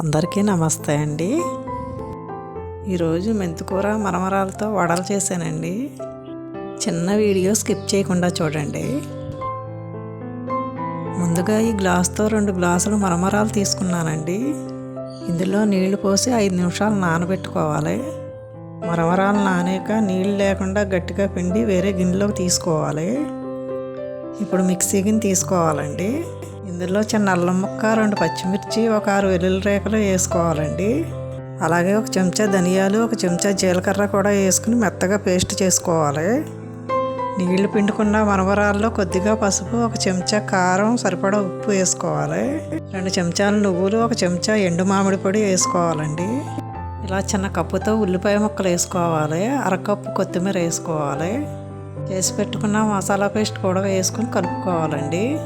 అందరికీ నమస్తే అండి. ఈరోజు మెంతికూర మరమరాలతో వడలు చేశానండి. చిన్న వీడియో స్కిప్ చేయకుండా చూడండి. ముందుగా ఈ గ్లాస్తో రెండు గ్లాసులు మరమరాలు తీసుకున్నానండి. ఇందులో నీళ్ళు పోసి ఐదు నిమిషాలు నానబెట్టుకోవాలి. మరమరాలు నానాక నీళ్ళు లేకుండా గట్టిగా పిండి వేరే గిన్నెలోకి తీసుకోవాలి. ఇప్పుడు మిక్సీకి తీసుకోవాలండి. ఇందులో చిన్న అల్లం ముక్క రెండు పచ్చిమిర్చి ఒక ఆరు వెల్లుల్లి రేఖలు వేసుకోవాలండి. అలాగే ఒక చెంచా ధనియాలు ఒక చెంచా జీలకర్ర కూడా వేసుకుని మెత్తగా పేస్ట్ చేసుకోవాలి. నీళ్ళు పిండుకున్న మనవరాల్లో కొద్దిగా పసుపు ఒక చెంచా కారం సరిపడా ఉప్పు వేసుకోవాలి. రెండు చెంచాలు నువ్వులు ఒక చెంచా ఎండు మామిడి పొడి వేసుకోవాలండి. ఇలా చిన్న కప్పుతో ఉల్లిపాయ ముక్కలు వేసుకోవాలి. అరకప్పు కొత్తిమీర వేసుకోవాలి. చేసి పెట్టుకున్న మసాలా పేస్ట్ కూడా వేసుకుని కలుపుకోవాలండి.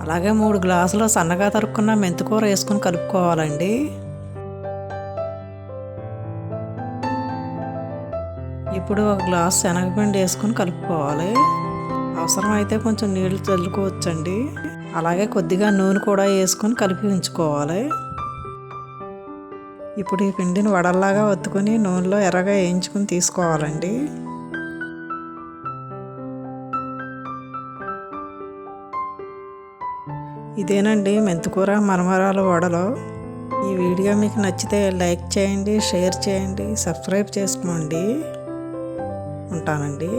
అలాగే మూడు గ్లాసులు సన్నగా తరుక్కున్న మెంతికూర వేసుకుని కలుపుకోవాలండి. ఇప్పుడు ఒక గ్లాస్ శనగపిండి వేసుకుని కలుపుకోవాలి. అవసరమైతే కొంచెం నీళ్ళు చల్లుకోవచ్చండి. అలాగే కొద్దిగా నూనె కూడా వేసుకొని కలిపి ఉంచుకోవాలి. ఇప్పుడు ఈ పిండిని వడల్లాగా ఒత్తుకొని నూనెలో ఎర్రగా వేయించుకుని తీసుకోవాలండి. ఇదేనండి మెంతికూర మరమరాలు వడలో. ఈ వీడియో మీకు నచ్చితే లైక్ చేయండి షేర్ చేయండి సబ్స్క్రైబ్ చేసుకోండి. ఉంటానండి.